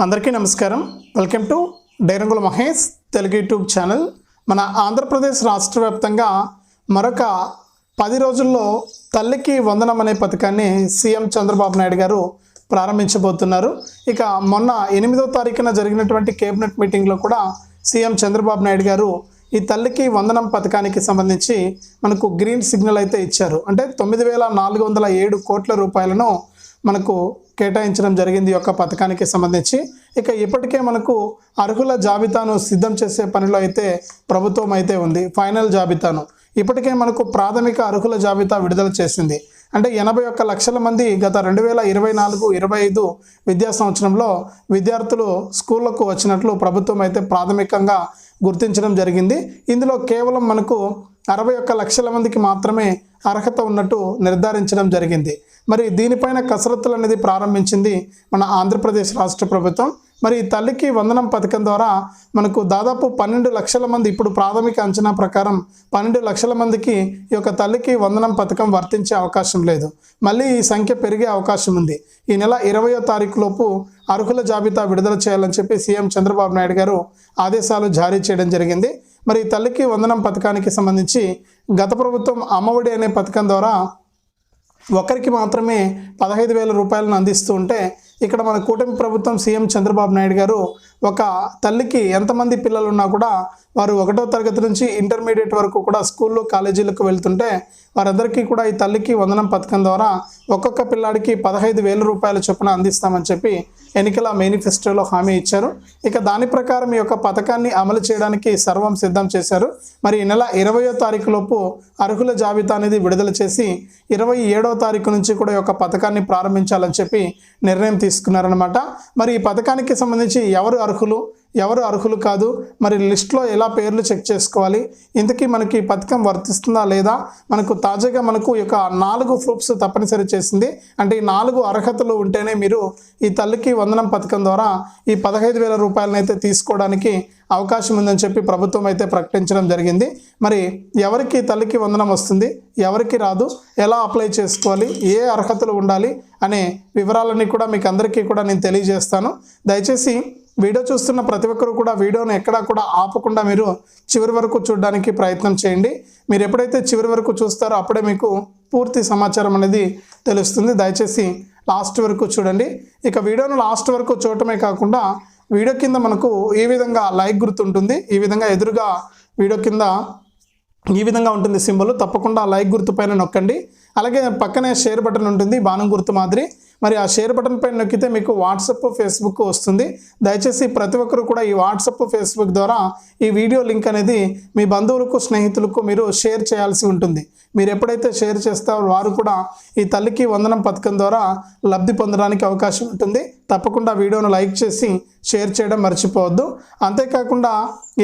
అందరికీ నమస్కారం. Welcome to డైరంగుల మహేష్ తెలుగు యూట్యూబ్ ఛానల్. మన ఆంధ్రప్రదేశ్ రాష్ట్ర వ్యాప్తంగా మరొక పది రోజుల్లో తల్లికి వందనం అనే పథకాన్ని సీఎం చంద్రబాబు నాయుడు గారు ప్రారంభించబోతున్నారు. ఇక మొన్న ఎనిమిదో తారీఖున జరిగినటువంటి కేబినెట్ మీటింగ్లో కూడా సీఎం చంద్రబాబు నాయుడు గారు ఈ తల్లికి వందనం పథకానికి సంబంధించి మనకు గ్రీన్ సిగ్నల్ అయితే ఇచ్చారు. అంటే తొమ్మిది వేల నాలుగు వందల ఏడు కోట్ల రూపాయలను మనకు కేటాయించడం జరిగింది ఈ యొక్క పథకానికి సంబంధించి. ఇక ఇప్పటికే మనకు అర్హుల జాబితాను సిద్ధం చేసే పనిలో అయితే ప్రభుత్వం అయితే ఉంది ఫైనల్ జాబితాను. ఇప్పటికే మనకు ప్రాథమిక అర్హుల జాబితా విడుదల చేసింది. అంటే ఎనభై ఒక్క లక్షల మంది గత రెండు వేల ఇరవై నాలుగు ఇరవై ఐదు విద్యా సంవత్సరంలో విద్యార్థులు స్కూళ్ళకు వచ్చినట్లు ప్రభుత్వం అయితే ప్రాథమికంగా గుర్తించడం జరిగింది. ఇందులో కేవలం మనకు అరవై ఒక్క లక్షల మందికి మాత్రమే అర్హత ఉన్నట్టు నిర్ధారించడం జరిగింది. మరి దీనిపైన కసరత్తులు అనేది ప్రారంభించింది మన ఆంధ్రప్రదేశ్ రాష్ట్ర ప్రభుత్వం. మరి ఈ తల్లికి వందనం పథకం ద్వారా మనకు దాదాపు పన్నెండు లక్షల మంది ఇప్పుడు ప్రాథమిక అంచనా ప్రకారం పన్నెండు లక్షల మందికి ఈ యొక్క తల్లికి వందనం పథకం వర్తించే అవకాశం లేదు. మళ్ళీ ఈ సంఖ్య పెరిగే అవకాశం ఉంది. ఈ నెల ఇరవయో తారీఖు లోపు అర్హుల జాబితా విడుదల చేయాలని చెప్పి సీఎం చంద్రబాబు నాయుడు గారు ఆదేశాలు జారీ చేయడం జరిగింది. మరి ఈ తల్లికి వందనం పథకానికి సంబంధించి గత ప్రభుత్వం అమ్మఒడి అనే పథకం ద్వారా ఒకరికి మాత్రమే పదహైదు వేల రూపాయలను అందిస్తూ ఉంటే ఇక్కడ మన కూటమి ప్రభుత్వం సీఎం చంద్రబాబు నాయుడు గారు ఒక తల్లికి ఎంతమంది పిల్లలు ఉన్నా కూడా వారు ఒకటో తరగతి నుంచి ఇంటర్మీడియట్ వరకు కూడా స్కూళ్ళు కాలేజీలకు వెళ్తుంటే వారందరికీ కూడా ఈ తల్లికి వందనం పథకం ద్వారా ఒక్కొక్క పిల్లాడికి పదహైదు వేల రూపాయల చొప్పున అందిస్తామని చెప్పి ఎన్నికల మేనిఫెస్టోలో హామీ ఇచ్చారు. ఇక దాని ప్రకారం ఈ యొక్క పథకాన్ని అమలు చేయడానికి సర్వం సిద్ధం చేశారు. మరి ఈ నెల ఇరవయో తారీఖులోపు అర్హుల జాబితా అనేది విడుదల చేసి ఇరవై ఏడో తారీఖు నుంచి కూడా ఈ యొక్క పథకాన్ని ప్రారంభించాలని చెప్పి నిర్ణయం తీసుకున్నారనమాట మరి ఈ పథకానికి సంబంధించి ఎవరు అర్హులు? ఎవరు అర్హులు కాదు. మరి లిస్ట్లో ఎలా పేర్లు చెక్ చేసుకోవాలి? ఇంతకీ మనకి ఈ పథకం వర్తిస్తుందా లేదా? మనకు తాజాగా మనకు ఈ యొక్క నాలుగు ప్రూఫ్స్ తప్పనిసరి చేసింది. అంటే ఈ నాలుగు అర్హతలు ఉంటేనే మీరు ఈ తల్లికి వందనం పథకం ద్వారా ఈ పదహైదు వేల రూపాయలనైతే తీసుకోవడానికి అవకాశం ఉందని చెప్పి ప్రభుత్వం అయితే ప్రకటించడం జరిగింది. మరి ఎవరికి తల్లికి వందనం వస్తుంది? ఎవరికి రాదు? ఎలా అప్లై చేసుకోవాలి? ఏ అర్హతలు ఉండాలి? అనే వివరాలన్నీ కూడా మీకు అందరికీ కూడా నేను తెలియజేస్తాను. దయచేసి వీడియో చూస్తున్న ప్రతి ఒక్కరు కూడా వీడియోను ఎక్కడా కూడా ఆపకుండా మీరు చివరి వరకు చూడడానికి ప్రయత్నం చేయండి. మీరు ఎప్పుడైతే చివరి వరకు చూస్తారో అప్పుడే మీకు పూర్తి సమాచారం అనేది తెలుస్తుంది. దయచేసి లాస్ట్ వరకు చూడండి. ఇక వీడియోను లాస్ట్ వరకు చూడటమే కాకుండా వీడియో కింద మనకు ఈ విధంగా లైక్ గుర్తుంటుంది. ఈ విధంగా ఎదురుగా వీడియో కింద ఈ విధంగా ఉంటుంది సింబల్. తప్పకుండా లైక్ గుర్తు పైన నొక్కండి. అలాగే పక్కనే షేర్ బటన్ ఉంటుంది బాణం గుర్తు మాదిరి. మరి ఆ షేర్ బటన్ పైన నొక్కితే మీకు వాట్సప్ ఫేస్బుక్ వస్తుంది. దయచేసి ప్రతి ఒక్కరు కూడా ఈ వాట్సప్ ఫేస్బుక్ ద్వారా ఈ వీడియో లింక్ అనేది మీ బంధువులకు స్నేహితులకు మీరు షేర్ చేయాల్సి ఉంటుంది. మీరు ఎప్పుడైతే షేర్ చేస్తారో వారు కూడా ఈ తల్లికి వందనం పథకం ద్వారా లబ్ధి పొందడానికి అవకాశం ఉంటుంది. తప్పకుండా వీడియోను లైక్ చేసి షేర్ చేయడం మర్చిపోవద్దు. అంతేకాకుండా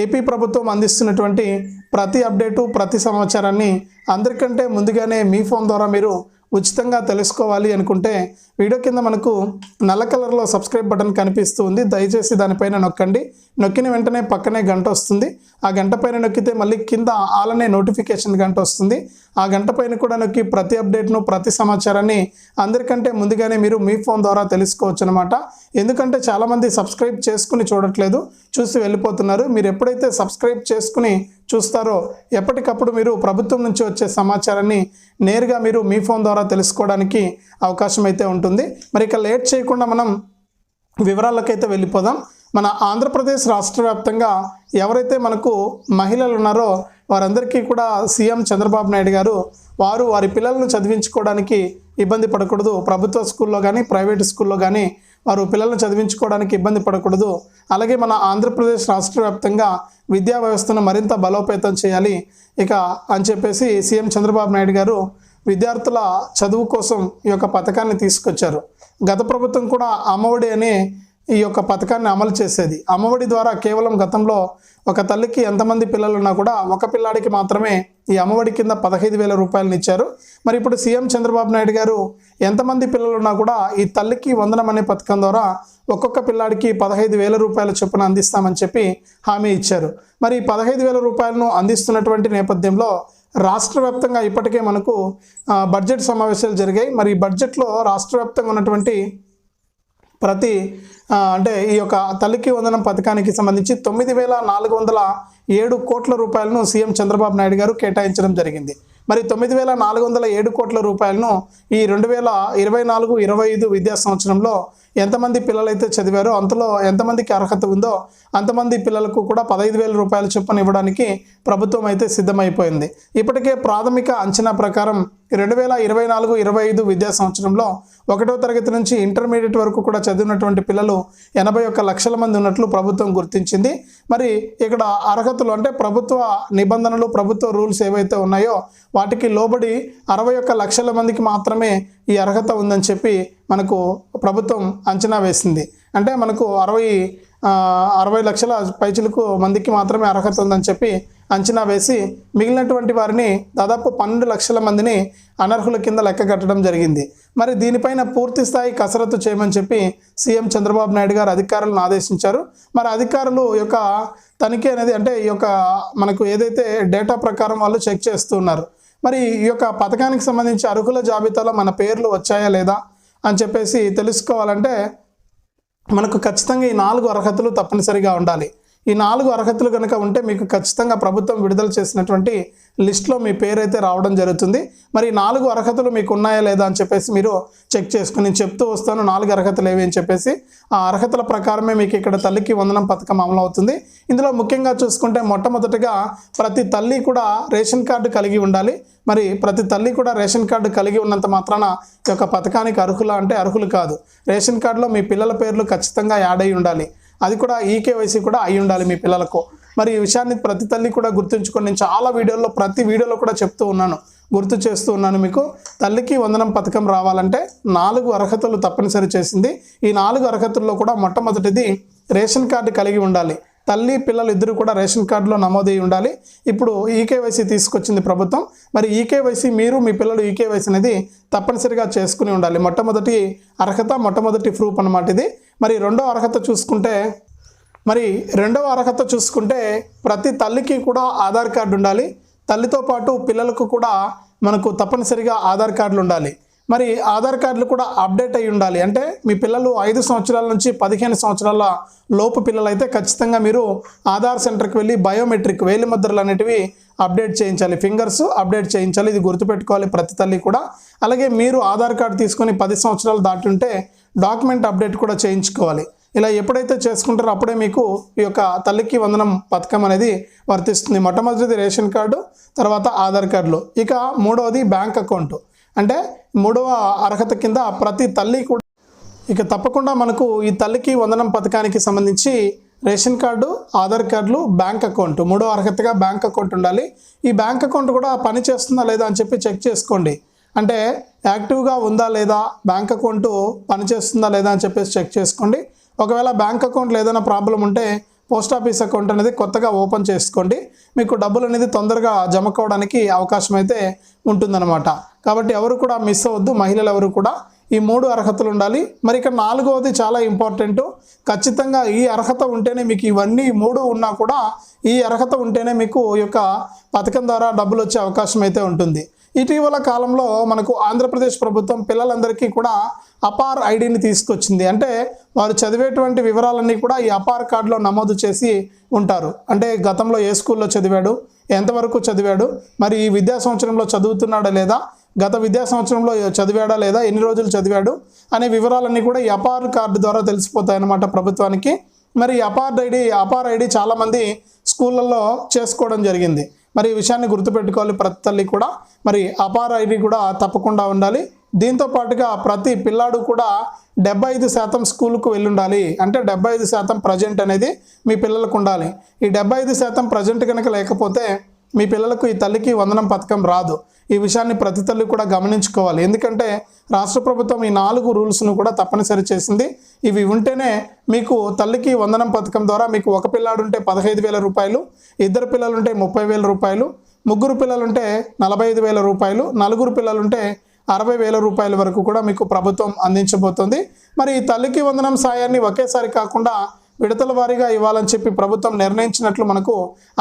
ఏపీ ప్రభుత్వం అందిస్తున్నటువంటి ప్రతి అప్డేటు ప్రతి సమాచారాన్ని అందరికంటే ముందుగానే మీ ఫోన్ ద్వారా మీరు ఉచితంగా తెలుసుకోవాలి అనుకుంటే వీడియో కింద మనకు నల్ల కలర్లో సబ్స్క్రైబ్ బటన్ కనిపిస్తుంది దయచేసి దానిపైన నొక్కండి. నొక్కిన వెంటనే పక్కనే గంట వస్తుంది. ఆ గంట పైన నొక్కితే మళ్ళీ కింద ఆలనే నోటిఫికేషన్ గంట వస్తుంది. ఆ గంట పైన కూడా నొక్కి ప్రతి అప్డేట్ను ప్రతి సమాచారాన్ని అందరికంటే ముందుగానే మీరు మీ ఫోన్ ద్వారా తెలుసుకోవచ్చు అనమాట ఎందుకంటే చాలామంది సబ్స్క్రైబ్ చేసుకుని చూడట్లేదు చూసి వెళ్ళిపోతున్నారు. మీరు ఎప్పుడైతే సబ్స్క్రైబ్ చేసుకుని చూస్తారో ఎప్పటికప్పుడు మీరు ప్రభుత్వం నుంచి వచ్చే సమాచారాన్ని నేరుగా మీరు మీ ఫోన్ ద్వారా తెలుసుకోవడానికి అవకాశం అయితే ఉంటుంది. మరి ఇక లేట్ చేయకుండా మనం వివరాలకైతే వెళ్ళిపోదాం. మన ఆంధ్రప్రదేశ్ రాష్ట్ర వ్యాప్తంగా ఎవరైతే మనకు మహిళలు ఉన్నారో వారందరికీ కూడా సీఎం చంద్రబాబు నాయుడు గారు వారు వారి పిల్లలను చదివించుకోవడానికి ఇబ్బంది పడకూడదు. ప్రభుత్వ స్కూల్లో కానీ ప్రైవేట్ స్కూల్లో కానీ వారు పిల్లలను చదివించుకోవడానికి ఇబ్బంది పడకూడదు. అలాగే మన ఆంధ్రప్రదేశ్ రాష్ట్ర వ్యాప్తంగా విద్యా వ్యవస్థను మరింత బలోపేతం చేయాలి. ఇక అని చెప్పేసి సీఎం చంద్రబాబు నాయుడు గారు విద్యార్థుల చదువు కోసం ఈ యొక్క పథకాన్ని తీసుకొచ్చారు. గత ప్రభుత్వం కూడా అమ్మఒడి అనే ఈ యొక్క పథకాన్ని అమలు చేసేది. అమ్మఒడి ద్వారా కేవలం గతంలో ఒక తల్లికి ఎంతమంది పిల్లలు ఉన్నా కూడా ఒక పిల్లాడికి మాత్రమే ఈ అమ్మఒడి కింద పదహైదు వేల రూపాయలను ఇచ్చారు. మరి ఇప్పుడు సీఎం చంద్రబాబు నాయుడు గారు ఎంతమంది పిల్లలు ఉన్నా కూడా ఈ తల్లికి వందనం అనే పథకం ద్వారా ఒక్కొక్క పిల్లాడికి పదహైదు వేల రూపాయల చొప్పున అందిస్తామని చెప్పి హామీ ఇచ్చారు. మరి ఈ పదహైదు వేల రూపాయలను అందిస్తున్నటువంటి నేపథ్యంలో రాష్ట్ర వ్యాప్తంగా ఇప్పటికే మనకు బడ్జెట్ సమావేశాలు జరిగాయి. మరి ఈ బడ్జెట్లో రాష్ట్ర వ్యాప్తంగా ఉన్నటువంటి ప్రతి అంటే ఈ యొక్క తల్లికి వందనం పథకానికి సంబంధించి తొమ్మిది వేల నాలుగు వందల ఏడు కోట్ల రూపాయలను సీఎం చంద్రబాబు నాయుడు గారు కేటాయించడం జరిగింది. మరి తొమ్మిది వేల నాలుగు వందల ఏడు కోట్ల రూపాయలను ఈ రెండు వేల ఇరవై నాలుగు ఇరవై ఐదు విద్యా సంవత్సరంలో ఎంతమంది పిల్లలైతే చదివారో అంతలో ఎంతమందికి అర్హత ఉందో అంతమంది పిల్లలకు కూడా పదహైదు వేల రూపాయల చొప్పున ఇవ్వడానికి ప్రభుత్వం అయితే సిద్ధమైపోయింది. ఇప్పటికే ప్రాథమిక అంచనా ప్రకారం రెండు వేల ఇరవై నాలుగు ఇరవై ఐదు విద్యా సంవత్సరంలో ఒకటో తరగతి నుంచి ఇంటర్మీడియట్ వరకు కూడా చదివినటువంటి పిల్లలు ఎనభై ఒక్క లక్షల మంది ఉన్నట్లు ప్రభుత్వం గుర్తించింది. మరి ఇక్కడ అర్హతలు అంటే ప్రభుత్వ నిబంధనలు ప్రభుత్వ రూల్స్ ఏవైతే ఉన్నాయో వాటికి లోబడి అరవై ఒక్క లక్షల మందికి మాత్రమే ఈ అర్హత ఉందని చెప్పి మనకు ప్రభుత్వం అంచనా వేసింది. అంటే మనకు అరవై అరవై లక్షల పైచులకు మందికి మాత్రమే అర్హత ఉందని చెప్పి అంచనా వేసి మిగిలినటువంటి వారిని దాదాపు పన్నెండు లక్షల మందిని అనర్హుల కింద లెక్క కట్టడం జరిగింది. మరి దీనిపైన పూర్తి స్థాయి కసరత్తు చేయమని చెప్పి సీఎం చంద్రబాబు నాయుడు గారు అధికారులను ఆదేశించారు. మరి అధికారులు యొక్క తనిఖీ అనేది అంటే ఈ యొక్క మనకు ఏదైతే డేటా ప్రకారం వాళ్ళు చెక్ చేస్తున్నారు మరి ఈ యొక్క పథకానికి సంబంధించి అర్హుల జాబితాలో మన పేర్లు వచ్చాయా లేదా అని చెప్పేసి తెలుసుకోవాలంటే మనకు ఖచ్చితంగా ఈ నాలుగు అర్హతలు తప్పనిసరిగా ఉండాలి. ఈ నాలుగు అర్హతలు కనుక ఉంటే మీకు ఖచ్చితంగా ప్రభుత్వం విడుదల చేసినటువంటి లిస్ట్లో మీ పేరు అయితే రావడం జరుగుతుంది. మరి నాలుగు అర్హతలు మీకు ఉన్నాయా లేదా అని చెప్పేసి మీరు చెక్ చేసుకుని నేను చెప్తూ వస్తాను. నాలుగు అర్హతలు ఏవి అని చెప్పేసి ఆ అర్హతల ప్రకారమే మీకు ఇక్కడ తల్లికి వందనం పథకం అమలు అవుతుంది ఇందులో ముఖ్యంగా చూసుకుంటే మొట్టమొదటిగా ప్రతి తల్లి కూడా రేషన్ కార్డు కలిగి ఉండాలి. మరి ప్రతి తల్లి కూడా రేషన్ కార్డు కలిగి ఉన్నంత మాత్రాన ఈ యొక్క పథకానికి అర్హుల అంటే అర్హులు కాదు. రేషన్ కార్డులో మీ పిల్లల పేర్లు ఖచ్చితంగా యాడ్ అయి ఉండాలి. అది కూడా ఈకేవైసీ కూడా అయి ఉండాలి మీ పిల్లలకు. మరి ఈ విషయాన్ని ప్రతి తల్లి కూడా గుర్తుంచుకొని నేను చాలా వీడియోల్లో ప్రతి వీడియోలో కూడా చెప్తూ ఉన్నాను. గుర్తు చేస్తూ ఉన్నాను మీకు. తల్లికి వందనం పథకం రావాలంటే నాలుగు అర్హతలు తప్పనిసరి చేసింది. ఈ నాలుగు అర్హతల్లో కూడా మొట్టమొదటిది రేషన్ కార్డు కలిగి ఉండాలి. తల్లి పిల్లలు ఇద్దరు కూడా రేషన్ కార్డులో నమోదై ఉండాలి. ఇప్పుడు ఈకేవైసీ తీసుకొచ్చింది ప్రభుత్వం. మరి ఈకేవైసీ మీరు మీ పిల్లలు ఈకేవైసీ అనేది తప్పనిసరిగా చేసుకుని ఉండాలి. మొట్టమొదటి అర్హత మొట్టమొదటి ప్రూఫ్ అనమాట ఇది. మరి రెండో అర్హత చూసుకుంటే మరి రెండవ అర్హత చూసుకుంటే ప్రతి తల్లికి కూడా ఆధార్ కార్డు ఉండాలి. తల్లితో పాటు పిల్లలకు కూడా మనకు తప్పనిసరిగా ఆధార్ కార్డులు ఉండాలి. మరి ఆధార్ కార్డులు కూడా అప్డేట్ అయి ఉండాలి. అంటే మీ పిల్లలు ఐదు సంవత్సరాల నుంచి పదిహేను సంవత్సరాల లోపు పిల్లలు అయితే ఖచ్చితంగా మీరు ఆధార్ సెంటర్కి వెళ్ళి బయోమెట్రిక్ వేలిముద్రలు అనేటివి అప్డేట్ చేయించాలి. ఫింగర్స్ అప్డేట్ చేయించాలి. ఇది గుర్తుపెట్టుకోవాలి ప్రతి తల్లి కూడా. అలాగే మీరు ఆధార్ కార్డు తీసుకొని పది సంవత్సరాలు దాటి ఉంటే డాక్యుమెంట్ అప్డేట్ కూడా చేయించుకోవాలి. ఇలా ఎప్పుడైతే చేసుకుంటారో అప్పుడే మీకు ఈ యొక్క తల్లికి వందనం పథకం అనేది వర్తిస్తుంది. మొట్టమొదటిది రేషన్ కార్డు తర్వాత ఆధార్ కార్డులు. ఇక మూడవది బ్యాంక్ అకౌంట్. అంటే మూడవ అర్హత కింద ప్రతి తల్లి కూడా ఇక తప్పకుండా మనకు ఈ తల్లికి వందనం పథకానికి సంబంధించి రేషన్ కార్డు ఆధార్ కార్డులు బ్యాంక్ అకౌంట్. మూడో అర్హతగా బ్యాంక్ అకౌంట్ ఉండాలి. ఈ బ్యాంక్ అకౌంట్ కూడా పని చేస్తుందా లేదా అని చెప్పి చెక్ చేసుకోండి. అంటే యాక్టివ్గా ఉందా లేదా బ్యాంక్ అకౌంట్ పనిచేస్తుందా లేదా అని చెప్పేసి చెక్ చేసుకోండి. ఒకవేళ బ్యాంక్ అకౌంట్లో ఏదైనా ప్రాబ్లం ఉంటే పోస్ట్ ఆఫీస్ అకౌంట్ అనేది కొత్తగా ఓపెన్ చేసుకోండి. మీకు డబ్బులు అనేది తొందరగా జమ కావడానికి అవకాశం అయితే ఉంటుందన్నమాట. కాబట్టి ఎవరు కూడా మిస్ అవ్వద్దు మహిళలు ఎవరు కూడా ఈ మూడు అర్హతలు ఉండాలి. మరి ఇక్కడ నాలుగవది చాలా ఇంపార్టెంట్. ఖచ్చితంగా ఈ అర్హత ఉంటేనే మీకు ఇవన్నీ మూడు ఉన్నా కూడా ఈ అర్హత ఉంటేనే మీకు ఈ యొక్క పథకం ద్వారా డబ్బులు వచ్చే అవకాశం అయితే ఉంటుంది. ఇటీవల కాలంలో మనకు ఆంధ్రప్రదేశ్ ప్రభుత్వం పిల్లలందరికీ కూడా అపార్ ఐడిని తీసుకొచ్చింది. అంటే వారు చదివేటువంటి వివరాలన్నీ కూడా ఈ అపార్ కార్డులో నమోదు చేసి ఉంటారు. అంటే గతంలో ఏ స్కూల్లో చదివాడు ఎంతవరకు చదివాడు మరి ఈ విద్యా సంవత్సరంలో చదువుతున్నాడా లేదా గత విద్యా సంవత్సరంలో చదివాడా లేదా ఎన్ని రోజులు చదివాడు అనే వివరాలన్నీ కూడా ఈ అపార్ కార్డు ద్వారా తెలిసిపోతాయి అన్నమాట ప్రభుత్వానికి. మరి ఈ అపార్ ఐడి అపార్ ఐడి చాలామంది స్కూళ్ళల్లో చేసుకోవడం జరిగింది. మరి ఈ విషయాన్ని గుర్తుపెట్టుకోవాలి. ప్రతి తల్లి కూడా మరి అపార ఐడి కూడా తప్పకుండా ఉండాలి. దీంతో పాటుగా ప్రతి పిల్లాడు కూడా డెబ్బై ఐదు శాతం స్కూల్కు వెళ్ళుండాలి. అంటే డెబ్బై ఐదు శాతం ప్రజెంట్ అనేది మీ పిల్లలకు ఉండాలి. ఈ డెబ్బై ఐదు శాతం ప్రజెంట్ కనుక లేకపోతే మీ పిల్లలకు ఈ తల్లికి వందనం పథకం రాదు. ఈ విషయాన్ని ప్రతి తల్లి కూడా గమనించుకోవాలి. ఎందుకంటే రాష్ట్ర ప్రభుత్వం ఈ నాలుగు రూల్స్ను కూడా తప్పనిసరి చేసింది. ఇవి ఉంటేనే మీకు తల్లికి వందనం పథకం ద్వారా మీకు ఒక పిల్లాడు ఉంటే పదహైదు వేల రూపాయలు ఇద్దరు పిల్లలుంటే ముప్పై వేల రూపాయలు ముగ్గురు పిల్లలుంటే నలభై ఐదు వేల రూపాయలు నలుగురు పిల్లలుంటే అరవై వేల రూపాయల వరకు కూడా మీకు ప్రభుత్వం అందించబోతుంది. మరి ఈ తల్లికి వందనం సాయాన్ని ఒకేసారి కాకుండా విడతల వారీగా ఇవ్వాలని చెప్పి ప్రభుత్వం నిర్ణయించినట్లు మనకు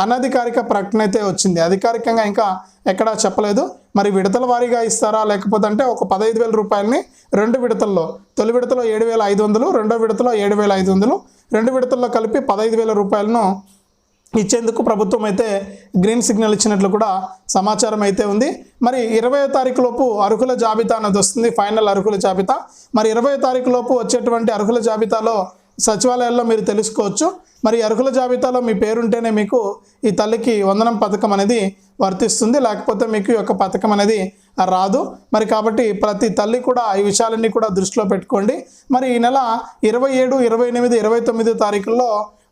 అనధికారిక ప్రకటన అయితే వచ్చింది. అధికారికంగా ఇంకా ఎక్కడా చెప్పలేదు. మరి విడతల వారీగా ఇస్తారా? లేకపోతే అంటే ఒక పదహైదు వేల రూపాయలని రెండు విడతల్లో తొలి విడతలో ఏడు వేల ఐదు వందలు రెండో విడతలో ఏడు వేల ఐదు వందలు రెండు విడతల్లో కలిపి పదహైదు వేల రూపాయలను ఇచ్చేందుకు ప్రభుత్వం అయితే గ్రీన్ సిగ్నల్ ఇచ్చినట్లు కూడా సమాచారం అయితే ఉంది. మరి ఇరవై తారీఖు లోపు అర్హుల జాబితా అనేది వస్తుంది ఫైనల్ అర్హుల జాబితా. మరి ఇరవై తారీఖు లోపు వచ్చేటువంటి అర్హుల జాబితాలో సచివాలయాల్లో మీరు తెలుసుకోవచ్చు. మరి అర్హుల జాబితాలో మీ పేరుంటేనే మీకు ఈ తల్లికి వందనం పథకం అనేది వర్తిస్తుంది. లేకపోతే మీకు ఈ యొక్క పథకం అనేది రాదు. మరి కాబట్టి ప్రతి తల్లి కూడా ఈ విషయాలన్నీ కూడా దృష్టిలో పెట్టుకోండి. మరి ఈ నెల ఇరవై ఏడు ఇరవై ఎనిమిది ఇరవై తొమ్మిది తారీఖుల్లో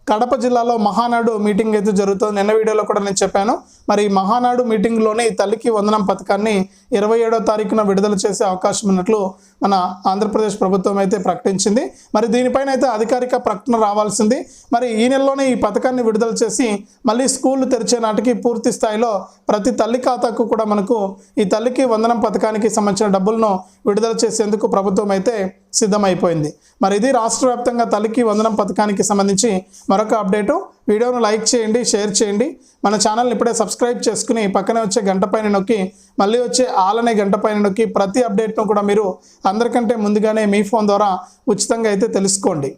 కడప జిల్లాలో మహానాడు మీటింగ్ అయితే జరుగుతుంది. నిన్న వీడియోలో కూడా నేను చెప్పాను. మరి మహానాడు మీటింగ్లోనే ఈ తల్లికి వందనం పథకాన్ని ఇరవై ఏడో తారీఖున విడుదల చేసే అవకాశం ఉన్నట్లు మన ఆంధ్రప్రదేశ్ ప్రభుత్వం అయితే ప్రకటించింది. మరి దీనిపైన అయితే అధికారిక ప్రకటన రావాల్సింది. మరి ఈ నెలలోనే ఈ పథకాన్ని విడుదల చేసి మళ్ళీ స్కూళ్ళు తెరిచే నాటికి పూర్తి స్థాయిలో ప్రతి తల్లి ఖాతాకు కూడా మనకు ఈ తల్లికి వందనం పథకానికి సంబంధించిన డబ్బులను విడుదల చేసేందుకు ప్రభుత్వం అయితే సిద్ధమైపోయింది. మరి ఇది రాష్ట్ర వ్యాప్తంగా తల్లికి వందనం పథకానికి సంబంధించి మరొక అప్డేటు. వీడియోను లైక్ చేయండి షేర్ చేయండి. మన ఛానల్ని ఇప్పుడే సబ్స్క్రైబ్ చేసుకుని పక్కనే వచ్చే గంట పైన నొక్కి మళ్ళీ వచ్చే ఆల్ అనే గంట పైన నొక్కి ప్రతి అప్డేట్ను కూడా మీరు అందరికంటే ముందుగానే మీ ఫోన్ ద్వారా ఉచితంగా అయితే తెలుసుకోండి.